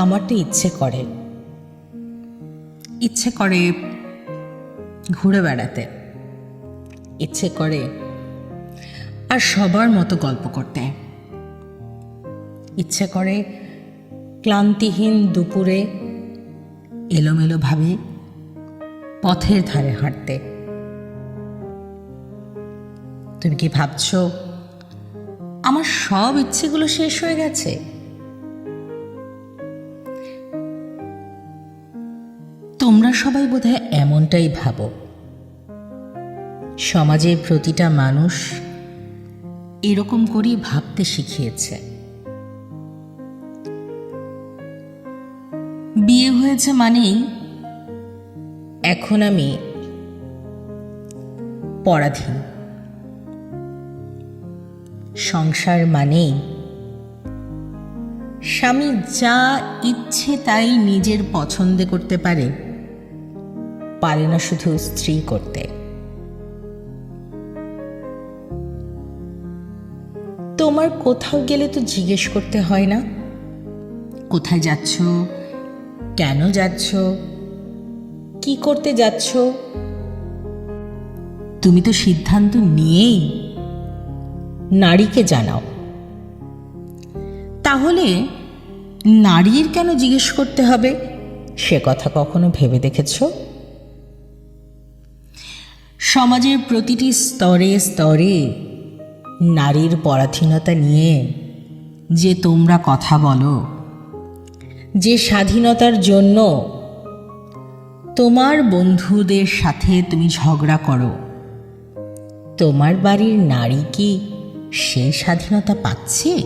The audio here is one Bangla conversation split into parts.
আমার তো ইচ্ছে করে। ইচ্ছে করে ঘুরে বেড়াতে। ইচ্ছে করে। আর সবার মতো গল্প করতে। ইচ্ছে করে ক্লান্তিহীন দুপুরে এলোমেলোভাবে পথের ধারে হাঁটতে। তুমি কি ভাবছ আমার সব ইচ্ছেগুলো শেষ হয়ে গেছে? তোমরা সবাই বোধহয় এমনটাই ভাবো। সমাজের প্রতিটা মানুষ এরকম করেই ভাবতে শিখিয়েছে। বিয়ে হয়েছে মানেই এখন আমি পরাধীন। সংসার মানেই স্বামী যা ইচ্ছে তাই নিজের পছন্দে করতে পারে। পারে না শুধু স্ত্রী করতে। তোমার কোথাও গেলে তো জিজ্ঞেস করতে হয় না? কোথায় যাচ্ছ? কেন যাচ্ছ? কি করতে যাচ্ছ? তুমি তো সিদ্ধান্ত নিয়েই নারীকে জানাও। তাহলে নারীর কেন জিজ্ঞেস করতে হবে? সে কথা কখনো ভেবে দেখেছ? সমাজের প্রতিটি স্তরে স্তরে নারীর পরাধীনতা নিয়ে যে তোমরা কথা বলো, যে স্বাধীনতার জন্য তোমার বন্ধুদের সাথে তুমি ঝগড়া করো, তোমার বাড়ির নারী কি সেই স্বাধীনতা পাচ্ছে?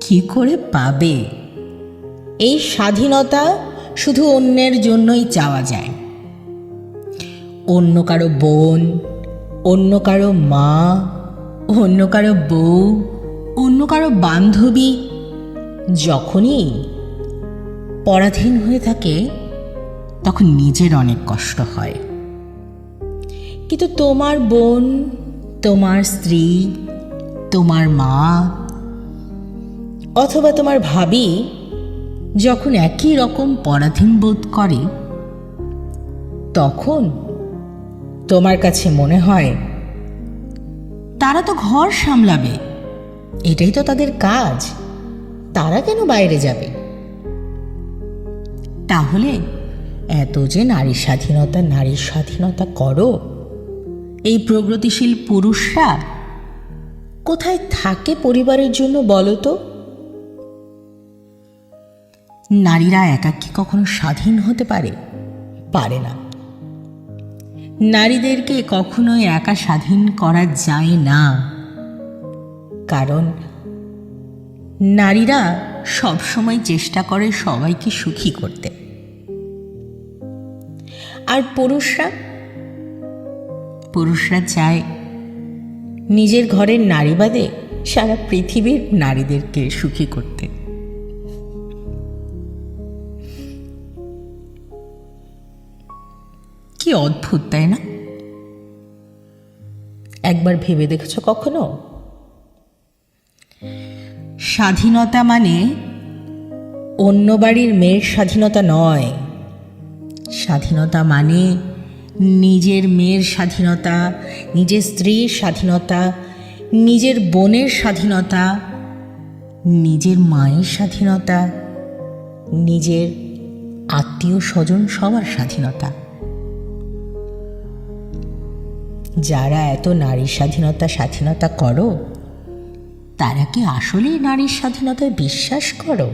কি করে পাবে? এই স্বাধীনতা শুধু অন্যের জন্যই চাওয়া যায়। অন্য কারও বোন, অন্য কারও মা, অন্য কারও বউ, অন্য কারও বান্ধবী, যখনই পরাধীন হয়ে থাকে, তখন নিজের অনেক কষ্ট হয়। কিন্তু তোমার বোন, তোমার স্ত্রী, তোমার মা, অথবা তোমার ভাবি, যখন একই রকম পরাধীন বোধ করে, তখন তোমার কাছে মনে হয়? তারা তো ঘর সামলাবে। এটাই তো তাদের কাজ। তারা কেন বাইরে যাবে? তাহলে? এত যে নারী স্বাধীনতা নারীর স্বাধীনতা করো। এই প্রগতিশীল পুরুষরা কোথায় থাকে পরিবারের জন্য বলো তো? নারীরা একাকী কখনো স্বাধীন হতে পারে? পারে না। নারীদেরকে কখনোই একা স্বাধীন করা যায় না। কারণ নারীরা সবসময় চেষ্টা করে সবাইকে সুখী করতে। আর পুরুষরা? পুরুষরা চায় নিজের ঘরের নারী বাদে সারা পৃথিবীর নারীদেরকে সুখী করতে। কি অদ্ভুত, তাই না? একবার ভেবে দেখেছ কখনো? স্বাধীনতা মানে অন্য বাড়ির মেয়ের স্বাধীনতা নয়। স্বাধীনতা মানে নিজের মেয়ের স্বাধীনতা, নিজের স্ত্রীর স্বাধীনতা, নিজের বোনের স্বাধীনতা, নিজের মায়ের স্বাধীনতা, নিজের আত্মীয় স্বজন সবার স্বাধীনতা। যারা এত নারীর স্বাধীনতা স্বাধীনতা করো তারা কি আসলেই নারীর স্বাধীনতায় বিশ্বাস করো?